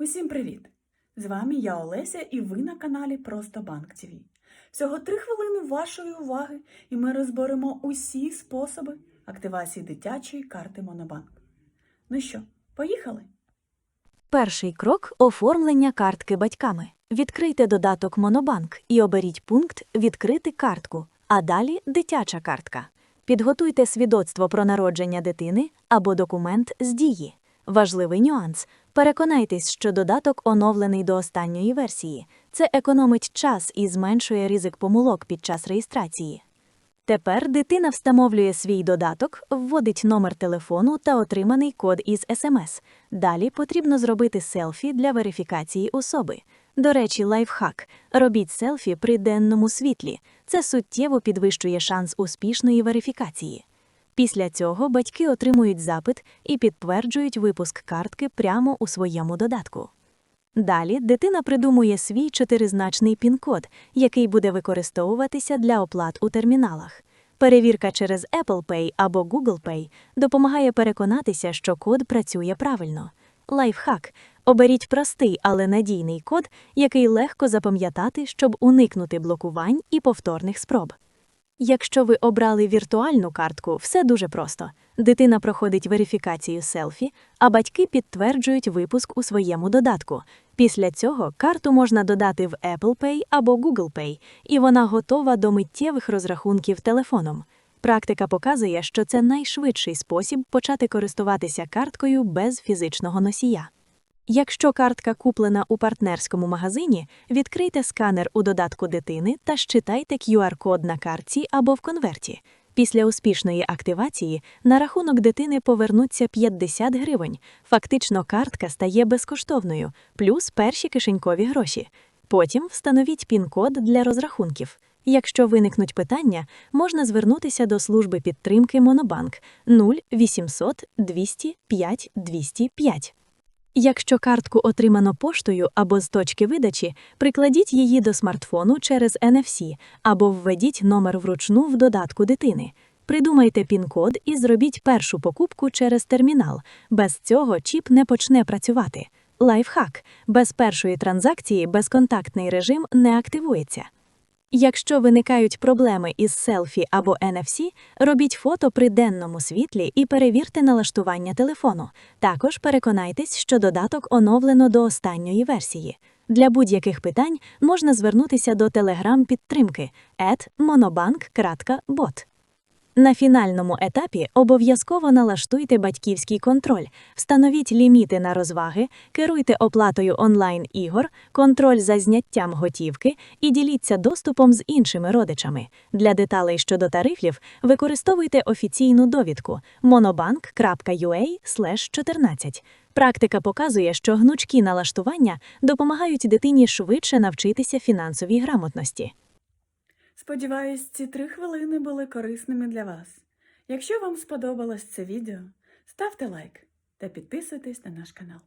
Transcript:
Усім привіт! З вами я Олеся і ви на каналі Просто Банк ТВ. Всього три хвилини вашої уваги, і ми розберемо усі способи активації дитячої карти Монобанк. Ну що, поїхали? Перший крок оформлення картки батьками. Відкрийте додаток Монобанк і оберіть пункт Відкрити картку, а далі дитяча картка. Підготуйте свідоцтво про народження дитини або документ з дії. Важливий нюанс. Переконайтесь, що додаток оновлений до останньої версії. Це економить час і зменшує ризик помилок під час реєстрації. Тепер дитина встановлює свій додаток, вводить номер телефону та отриманий код із СМС. Далі потрібно зробити селфі для верифікації особи. До речі, лайфхак. Робіть селфі при денному світлі. Це суттєво підвищує шанс успішної верифікації. Після цього батьки отримують запит і підтверджують випуск картки прямо у своєму додатку. Далі дитина придумує свій чотиризначний пін-код, який буде використовуватися для оплат у терміналах. Перевірка через Apple Pay або Google Pay допомагає переконатися, що код працює правильно. Лайфхак. Оберіть простий, але надійний код, який легко запам'ятати, щоб уникнути блокувань і повторних спроб. Якщо ви обрали віртуальну картку, все дуже просто. Дитина проходить верифікацію селфі, а батьки підтверджують випуск у своєму додатку. Після цього карту можна додати в Apple Pay або Google Pay, і вона готова до миттєвих розрахунків телефоном. Практика показує, що це найшвидший спосіб почати користуватися карткою без фізичного носія. Якщо картка куплена у партнерському магазині, відкрийте сканер у додатку дитини та щитайте QR-код на картці або в конверті. Після успішної активації на рахунок дитини повернуться 50 гривень. Фактично, картка стає безкоштовною, плюс перші кишенькові гроші. Потім встановіть пін-код для розрахунків. Якщо виникнуть питання, можна звернутися до служби підтримки Монобанк 0800 200 5 205. Якщо картку отримано поштою або з точки видачі, прикладіть її до смартфону через NFC або введіть номер вручну в додатку дитини. Придумайте пін-код і зробіть першу покупку через термінал. Без цього чіп не почне працювати. Лайфхак. Без першої транзакції безконтактний режим не активується. Якщо виникають проблеми із селфі або NFC, робіть фото при денному світлі і перевірте налаштування телефону. Також переконайтесь, що додаток оновлено до останньої версії. Для будь-яких питань можна звернутися до телеграм-підтримки monobank.bot. На фінальному етапі обов'язково налаштуйте батьківський контроль, встановіть ліміти на розваги, керуйте оплатою онлайн-ігор, контроль за зняттям готівки і діліться доступом з іншими родичами. Для деталей щодо тарифів використовуйте офіційну довідку monobank.ua/14. Практика показує, що гнучкі налаштування допомагають дитині швидше навчитися фінансовій грамотності. Сподіваюсь, ці три хвилини були корисними для вас. Якщо вам сподобалось це відео, ставте лайк та підписуйтесь на наш канал.